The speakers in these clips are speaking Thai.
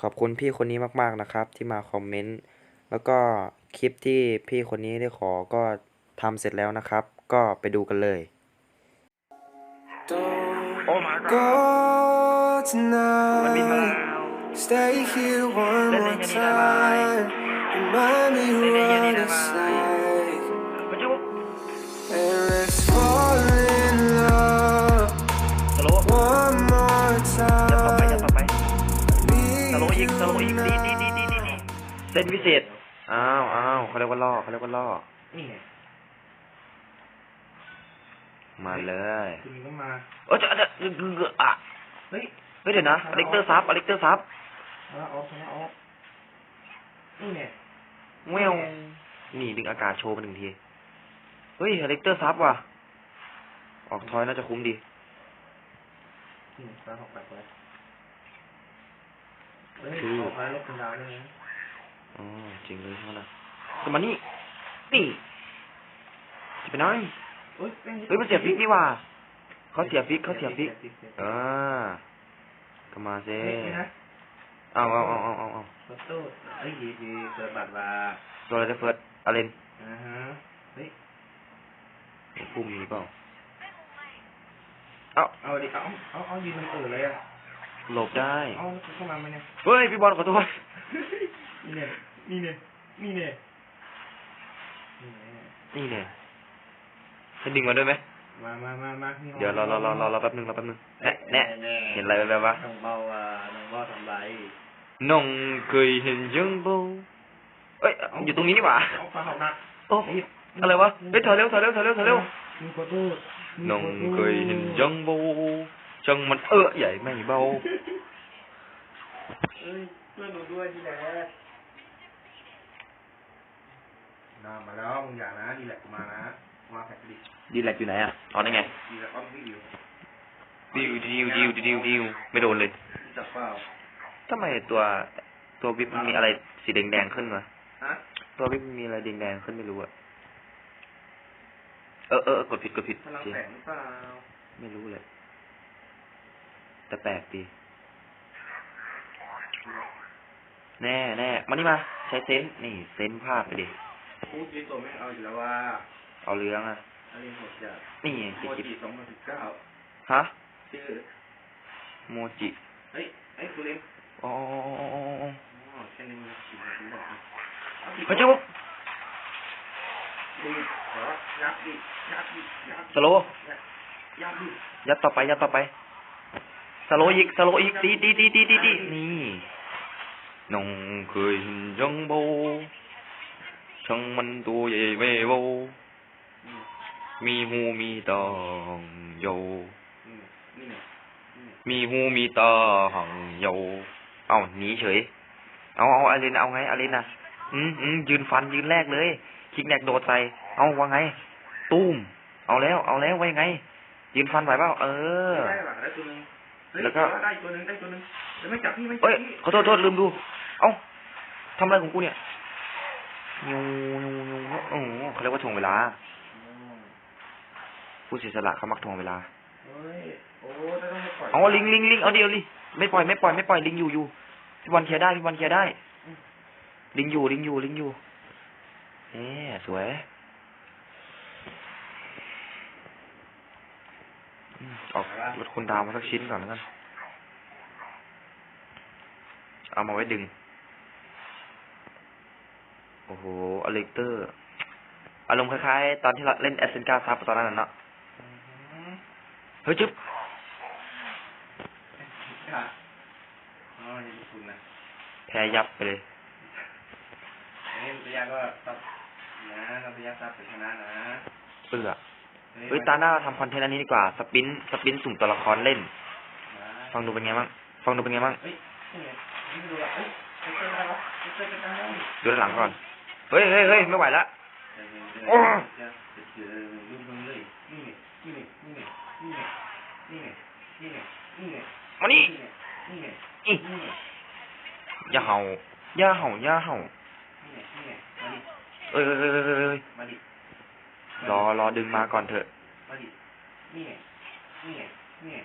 ขอบคุณพี่คนนี้มากๆนะครับ ที่มาคอมเมนต์แล้วก็คลิปที่พี่คนนี้ได้ขอก็ทำเสร็จแล้วนะครับ ก็ไปดูกันเลยโอ้ my god Go มันบินมา tonight. แล้ว Stay here one Lên more đây, nhìn đây, bye. time. Remind me Lên đây, nhìn Leave สโลว์อีกสโลว์อีกดี you ดีดีดีดีดีเส้นพิเศษ อ้าวอ้าวเขาเรียกว่าล่อเขาเรียกว่าล่อ นี่ไงมาเลยคุณก็มา เออจะจะจะอะเฮ้ย เฮ้ยเดี๋ยวนะอเล็กเตอร์ซับอเล็กเตอร์ซับเอาละออฟเอาละออฟนี่ไงเววนี่ดึงอากาศโชว์มาหนึ่งที เฮ้ยอเล็กเตอร์ซับว่ะ ออกทอยน่าจะคุ้มดีนี่ตาหกแปดเล ยเฮ้ยออกมาลบเป็นดาวเลยนะอ๋อจริงเลยใช่ไหมล่ะก็มานี่นี่จะไปไหนเฮ้ยเฮ้ยมันเสียฟิกนี่ว่ะเขาเสียฟิกเขาเสียฟิกอ่าก็มาเซ่เฮ้ยนะเอาเอาเอาเอาเอาเอารถตู้เฮ้ยยียีเปิดบัตรมาตัวอะไรจะเฟิร์สอาเลนอ่าฮะเฮ้ยพุ่มมีเปล่าเอาเอาดิเอาเอาเอายืนมันเออเลยอะ หลบได้ เอาเข้ามาไหมเนี่ย เฮ้ย พี่บอลขอโทษ นี่เนี่ย นี่เนี่ย นี่เนี่ย นี่เนี่ยนี่เนี่ยจะดึงมาด้วยไหม มามามามานี่เดี๋ยวรอรอรอรอรอแป๊บนึงรอแป๊บนึงแน่แน่เห็นอะไรแบบวะน้องเบาอะน้องเบาทำไรน้องเคยเห็นยังบ่เอ้ย อยู่ตรงนี้นี่หว่าเอาฟ้าหอกหนักโอ้อะไรวะ เฮ้ยถอยเร็วถอยเร็วถอยเร็วถอยเร็ว มึงขอโทษมึน้องขอโทษเคยเห็นยังบ่ จังมันเออใหญ่ไม่เบาเอ้ยเพื่อนหนูด้วยดีแหละน้ามาแล้วมึงอย่างนะดีแหละกูมานะมาแพ็คดิดีแลกอยู่ไหนอะอ๋อนั่นไงดีแหละอ้อมพี่อยู่ดิวดิวดิวดิวดิวไม่โดนเลยจับเปล่าทำไมตัวตัววิบมันมีอะไรสีแดงๆขึ้นวะฮะตัววิบมีอะไรแดงๆขึ้นไม่รู้อะเออเออกดผิดกดผิดพลังแสงหรือเปล่าไม่รู้เลย แต่แปลกดี แน่แน่มานี่มา ใช้เซนส์นี่ เซนส์ภาพไปดิพูดจีตัวไม่เอาอยู่แล้วว่า เอาเรื่องอะอันนี้หมดจัดนี่ไงโมสิกิจิสองพันสิบเก้าฮะชื่อโมจิเฮ้ยเฮ้ยคุณเล่นอ๋ออ๋ออ๋ออ๋ออ๋ออ๋อแค่นี้มันฉีดมาถึงบอกนะพระเจ้าดีขอยับดิยับดิยับสโลว์ยับดิยัดต่อไปยัดต่อไป สโลอีกสโลอีกตีตีตีตีตีตีนี่น้องเคยเห็นยังโบช่างมันตัวใหญ่เวโวมีหูมีตาหงโยมีหูมีตาหงโยเอาหนีเฉย เอาเอาอารินเอาไงอารินน่ะอืมอืมยืนฟันยืนแรกเลย คิกแนกโดดใส่เอาว่าไง ตุ้ม เอาแล้ว เอาแล้วไว้ไง ยืนฟันไหวเปล่าเออ ได้หลังได้ตัวหนึงเฮ้ยแล้วก็ได้ตัวหนึงได้ตัวหนึงเดี๋ยวไม่จับพี่ไม่จัเอ้ยพี่ขอโทษโทษลืมดู เอ้าทำอะไรของกูเนี่ยยูยูยูโอ้โหเขาเรียกว่าถ่วงเวลา ผู้เสียสละเขามักถ่วงเวลาเฮ้ยโอ้ถ้าต้องให้ปล่อยเอาลิงลิงลิงเอาเดียวลิไม่ปล่อยไม่ปล่อยไม่ปล่อยลิงอยู่อยู่พี่บอลเคลียร์ได้พี่บอลเคลียร์ได้ ลิงอยู่ลิงอยู่ลิงอยู่เอ๊สวย อืมออกรถคุณดาวมาสักชิ้นก่อนแล้วกัน เอามาไว้ดึง โอ้โหอเล็กเตอร์ อารมณ์คล้ายๆ ตอนที่เราเล่นแอสเซนกาซับตอนนั้นน่ะเนาะอืมเฮ้ยจึ๊บค่ะอ๋อยังคุณนะแพ้ยับไปเลยอันนี้ตัวยาก็ตัดนะตัวยาตัดไปชนะนะเปื่อ เฮ้ยตาหน้าทำคอนเทนต์อันนี้ดีกว่า สปินสปินสุ่มตัวละครเล่น ฟังดูเป็นไงบ้างฟังดูเป็นไงบ้างเฮ้ยนี่ไงนี่ดูละเฮ้ยเฮ้ยไรวะเฮ้ยเฮ้ยเฮ้ยเฮ้ยดูด้านหลังก่อน เฮ้ยเฮ้ยเฮ้ยไม่ไหวละโอ้เดี๋ยวมานี่นี่ไงอีอย่าเห่าอย่าเห่าอย่าเห่าเอ้ยเอ้ยเอ้ยเอ้ยเอ้ย มาดิ รอรอดึงมาก่อนเถอะมาดินี่ไงนี่ไงนี่ไง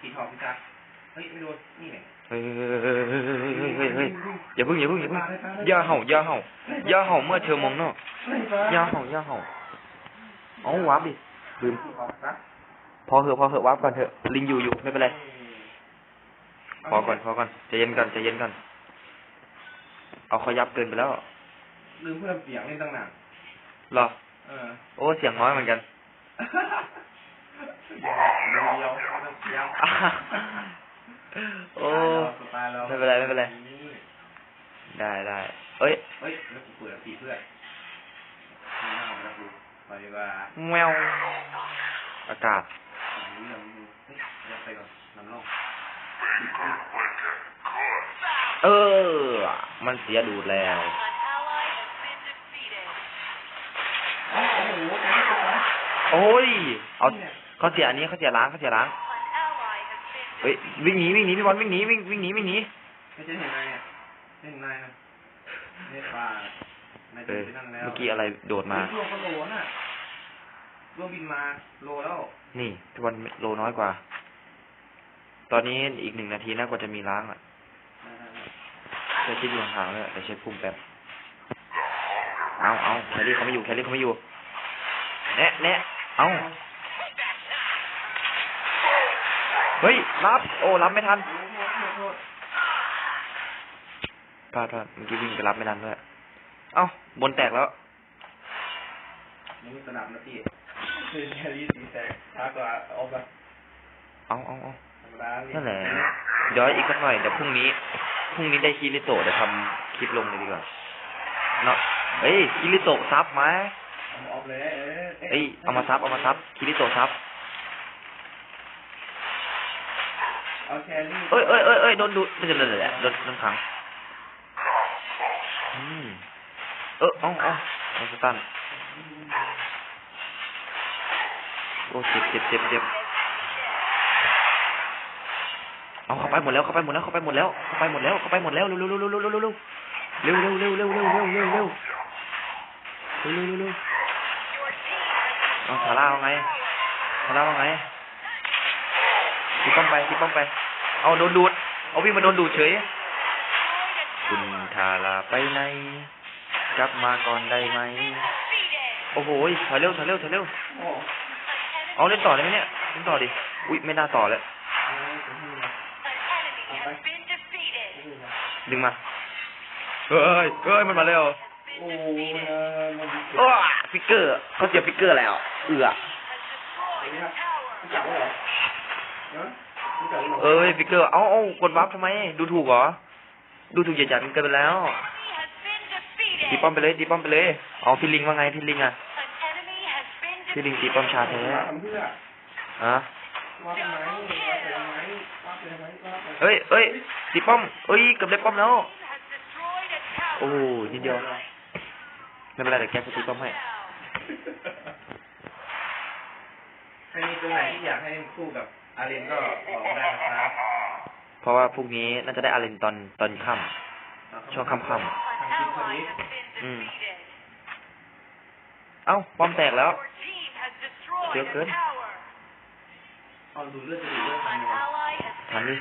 สีทองพี่ตาเฮ้ยไม่โดนนี่ไงเฮ้ยเฮ้ยเฮ้ยเฮ้ยอย่าเพิ่งอย่าเพิ่งอย่าเพิ่งอย่าเห่าอย่าเห่าอย่าเห่าเมื่อเธอมองนอกอย่าเห่าอย่าเห่าเอาวับดิลืมออกซะพอเหอะพอเหอะวับก่อนเถอะลิงอยู่อยู่ไม่เป็นไรพอก่อนพอก่อนใจเย็นก่อนใจเย็นก่อนเอาเขายับเกินไปแล้วลืมเพิ่มเสียงเล่นตั้งนานเหรอเออ โอ้เสียงน้อยเหมือนกันเดียวเดียวเดียวเดียวโอ้สไตล์เราไม่เป็นไรไม่เป็นไรได้ได้เอ้ยเฮ้ยแล้วกูเปิดตีเพื่อนไม่เอาแล้วกูไปดีกว่าแมวอากาศอันนี้เราดูเฮ้ยเดี๋ยวไปก่อนน้ำลงเออ มันเสียดูดแล้ว โอ้โหโอ้ย เอาเขาเสียอันนี้เขาเสียล้างเขาเสียล้างเฮ้ยวิ่งหนีวิ่งหนีพี่บอลวิ่งหนีวิ่งวิ่งหนีวิ่งหนีไม่ใช่เห็นนายเนี่ยเห็นนายนะเนี่ยปลานายเอจะอไปนั่งแล้วเมื่อกี้อะไรโดดมาช่วงก็โลน่ะช่วงบินมาโลแล้ว นี่พี่บอลโลน้อยกว่า ตอนนี้อีกหนึ่งนาทีน่ากว่าจะมีล้างอะเช็คที่ดวงทางเลยแต่เช็คพุ่มแป๊บเอาเอาแคลรี่เขาไม่อยู่แคลรี่เขาไม่อยู่แนะแนะ เอาเฮ้ย รับ โอ้ รับไม่ทันพลาดพลาดเมื่อกี้วิ่งไปรับไม่ทันด้วย เอ้า บนแตกแล้วมึงสนับนะพี่คือแครี่สีแตกช้ากว่าออฟอะเอาเอาเอาธรรมดานั่นแหละเดี๋ยวอีกสักหน่อยเดี๋ยวพรุ่งนี้พรุ่งนี้ได้คิริโตะเดี๋ยวทำคลิปลงเลยดีกว่าเนาะเอ้ยคิริโตะซับไหมเอาออฟเลยเออเอ้ยเอามาซับเอามาซับคิริโตะซับเอาแครี่เอ้ยเอ้ยเอ้ยเอ้ยโดนดูดเดี๋ยวเดี๋ยวเดี๋ยวโดนโดนขังอืมเออเอาเอาเอาสตันโอ้เจ็บเจ็บเจ็บเจ็บเอาเข้าไปหมดแล้วเข้าไปหมดแล้วเข้าไปหมดแล้วเข้าไปหมดแล้วเข้าไปหมดแล้วเร็วเร็วเร็วเร็วเร็วเร็วเร็วเร็วเร็วเร็วเร็วเร็วเร็วเร็วเร็วเร็วเร็ว เอาสาราเอาไงสาราเอาไงตีป้อมไปตีป้อมไป เอาโดนดูด เอาวิ่งมาโดนดูดเฉย คุณทาราไปไหนกลับมาก่อนได้ไหม โอ้โหถอยเร็วถอยเร็วถอยเร็วเอาเล่นต่อได้ไหมเนี่ยเล่นต่อดิ อุ้ยไม่น่าต่อเลยดึงมาเฮ้ยเฮ้ยมันมาเร็ว โอ้โอ้ฟิกเกอร์เขาเสียฟิกเกอร์แล้ว เอือเหรอเนาะรู้จักเหรอเอ้ยฟิกเกอร์ เอาเอากดวับทำไม ดูถูกเหรอ ดูถูกเหยียดหยันเกินไปแล้วตีป้อมไปเลยตีป้อมไปเลยเอาพี่ลิงว่าไงพี่ลิงอะพี่ลิงตีป้อมชาแท้ทำเพื่อะเอ้ยเอ้ยตีป้อมเอ้ยเกือบได้ป้อมแล้ว โอ้นิดเดียว ไม่เป็นไรเดี๋ยวแกจะตีป้อมให้ใครมีตัวไหนที่อยากให้คู่กับอาเรนก็บอกได้นะครับเพราะว่าพรุ่งนี้น่าจะได้อารินตอนตอนค่ำช่วงค่ำๆทางทีมคนนี้อืมเอ้าป้อมแตกแล้วเยอะเกินเอาดูเลือดจะดูเลือดทางนี้ทันดิ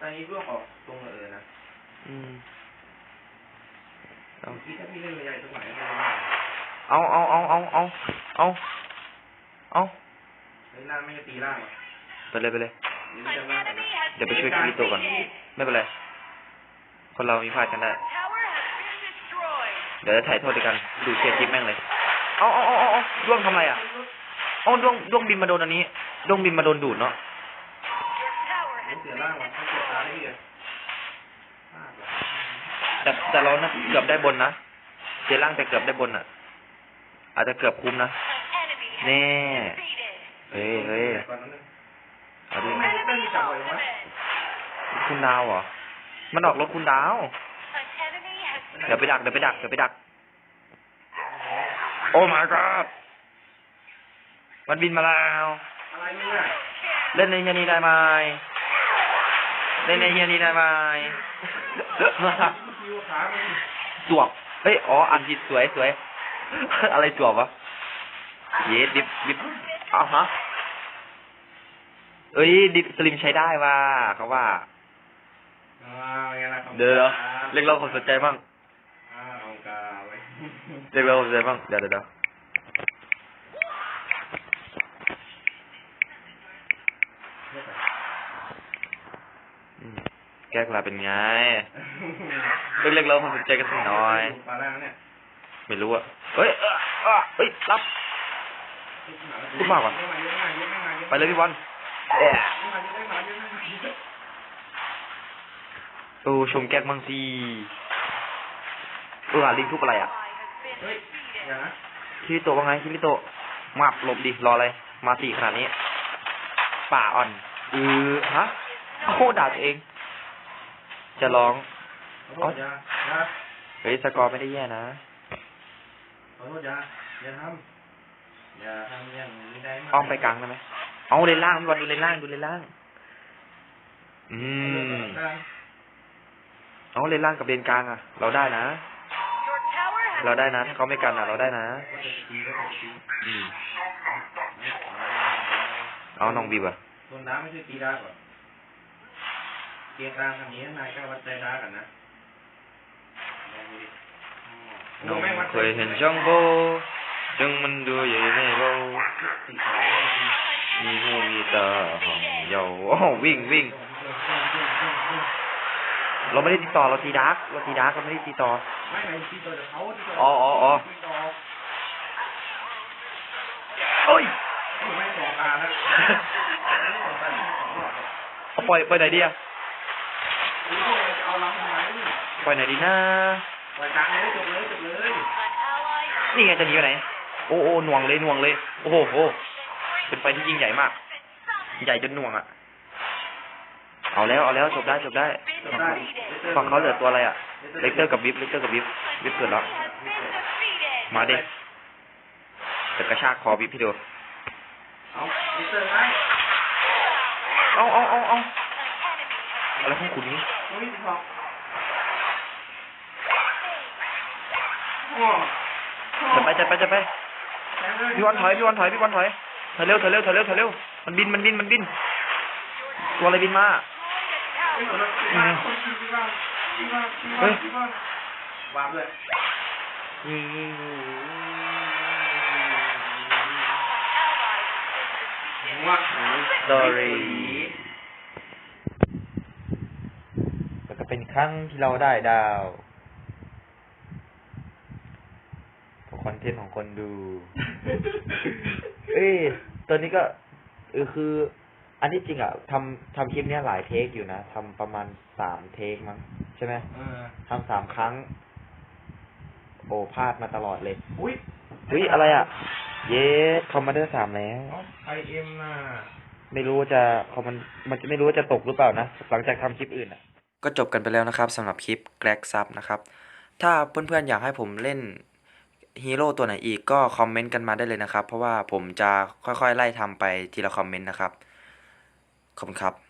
ทางนี้ร่วงออกตรงเออนะอืม เอาที่ถ้าพี่เล่นระยะตรงไหนก็ได้เอาเอาเอาเอาเอาเอาเอาเล่นล่างไม่จะตีล่างอะไปเลยไปเลย เดี๋ยวจะล่างเดี๋ยวไปช่วยคิริโตะก่อนไม่เป็นไร คนเรามีพลาดกันได้เดี๋ยวจะถ่ายโทษด้วยกัน ดูเชียร์คลิปแม่งเลย เอาเอาเอาเอาเอาด้วงทำอะไรอะเอาด้วงด้วงบินมาโดนอันนี้ด้วงบินมาโดนดูดเนาะ แต่แต่เรานะเกือบได้บนนะเจล่างแต่เกือบได้บนอะ อาจจะเกือบคุ้มนะแน่เฮ้ยเฮ้ยก่อนนั้นนึงเอาดิไม่ได้จับไว้วะคุณดาวเหรอ มันออกรถคุณดาว เดี๋ยวไปดักเดี๋ยวไปดักเดี๋ยวไปดัก โอ้ my god มันบินมาแล้วอะไรมึงอะเล่นในเฮียนี้ได้ไหม เล่นในเฮียนี้ได้ไหมคิวขามึงสวบเฮ้ย อ๋อ อันผิดสวยสวย อะไรสวบวะ เยสดิฟดิฟอ้าวฮะ เอ้ย ดิฟสลิมใช้ได้ว่ะเขาว่าอ่าไงล่ะครับเดี๋ยวเดี๋ยวเรียกร้องความสนใจบ้างอ่าเอากาไว้เรียกร้องความสนใจบ้าง เดี๋ยวเดี๋ยวเดี๋ยวอืม แก้กลาเป็นไงเรียกเรียกร้องความสนใจกันสักหน่อย ปลาล่างเนี่ยไม่รู้อะเฮ้ยเอ้อเอ้อเฮ้ย รับ พูดมากว่ะเยอะมาเยอะมาเยอะมาเยอะไปเลยพี่บอลเยอะมาเยอะมาเยอะมาเยอะมาโอ้ชมแก๊กมั่งสิเออลิงทุบอะไรอะ เฮ้ยอย่านะคิริโตะว่าไงคิริโตะมาบหลบดิรออะไร มาสี่ขนาดนี้ ป่าอ่อนเออฮะโอ้โหด่าตัวเอง จะร้องขอโทษอย่าอย่าเฮ้ยสกอร์ไม่ได้แย่นะขอโทษอย่าอย่าทำอย่าทำอย่างนี้ได้ไหมอ้อมไปกลางได้ไหมเอาเลนล่างพี่บอลดูเลนล่างดูเลนล่าง อืมกลางเอาเลนล่างกับเลนกลางอะ เราได้นะ เราได้นะถ้าเขาไม่กันอะ เราได้นะก็จะตีก็จะตีอืมเอาน้องบีบอะส่วนน้ำไม่ใช่ตีดาก่อนเกียร์กลางทำนี้นายก็วัดใจดากันนะลองดูดิอ๋อน้องโไม่วัดเคยเห็นช่องโบจังมันดูใหญ่ไม่เบาติดต่อมีหูมีตาห่องเยาว์โอ้โหวิ่งวิ่ง เราไม่ได้ติดต่อเราตีดาร์กเราตีดาร์กเราไม่ได้ตีต่อไม่ไม่ตีต่อจากเขาตีต่อ๋ออ๋ออ๋อตีต่อโอ้ยไม่ต่อตาแล้วเอาปล่อยปล่อยไหนดีอะ เอาล้ำทำไมปล่อยไหนดีนะปล่อยกลางเลยจบเลยจบเลยนี่ไงจะหนีไปไหน โอ้โอ้หน่วงเลยหน่วงเลย โอ้โหโอ้เป็นไฟที่ยิ่งใหญ่มาก ใหญ่จนหน่วงอะ เอาแล้วเอาแล้วจบได้จบได้จบได้ฝั่งเขาเหลือตัวอะไรอะ เลกเตอร์กับบิฟเลกเตอร์กับบิฟบิฟเกิดแล้ว มาดิเดี๋ยวกระชากคอบิฟพี่ดูเอาลิเตอร์ไงเอาเอาเอาเอา อะไรของคุณนี่โอ้ยสองโอ้จะไปจะไปจะไปพี่วันถอยพี่วันถอยพี่วันถอยถอยเร็วถอยเร็วถอยเร็วถอยเร็วมันบินมันบินมันบินตัวอะไรบินมาเฮ้ยวาบเลยว้า sorry แล้วก็เป็น ครั้งที่เราได้ดาวคอนเทนต์ของคนดู เอ้ยตอนนี้ก็เออคือ อันที่จริงอะทำทำคลิปเนี้ยหลายเทคอยู่นะทำประมาณสามเทคมั้งใช่ไหมเออทำสามครั้ง โอ้พลาดมาตลอดเลย อุ้ยเฮ้ยอะไรอะ เยสคอมมานเดอร์สามแล้วไอเอ็มน่ะ ไม่รู้ว่าจะคอมมันมันจะไม่รู้ว่าจะตกหรือเปล่านะ หลังจากทำคลิปอื่นอะ ก็จบกันไปแล้วนะครับสำหรับคลิปแกลกซับนะครับ ถ้าเพื่อนๆอยากให้ผมเล่นฮีโร่ตัวไหนอีกก็คอมเมนต์กันมาได้เลยนะครับ เพราะว่าผมจะค่อยๆไล่ทำไปทีละคอมเมนต์นะครับ ขอบคุณครับ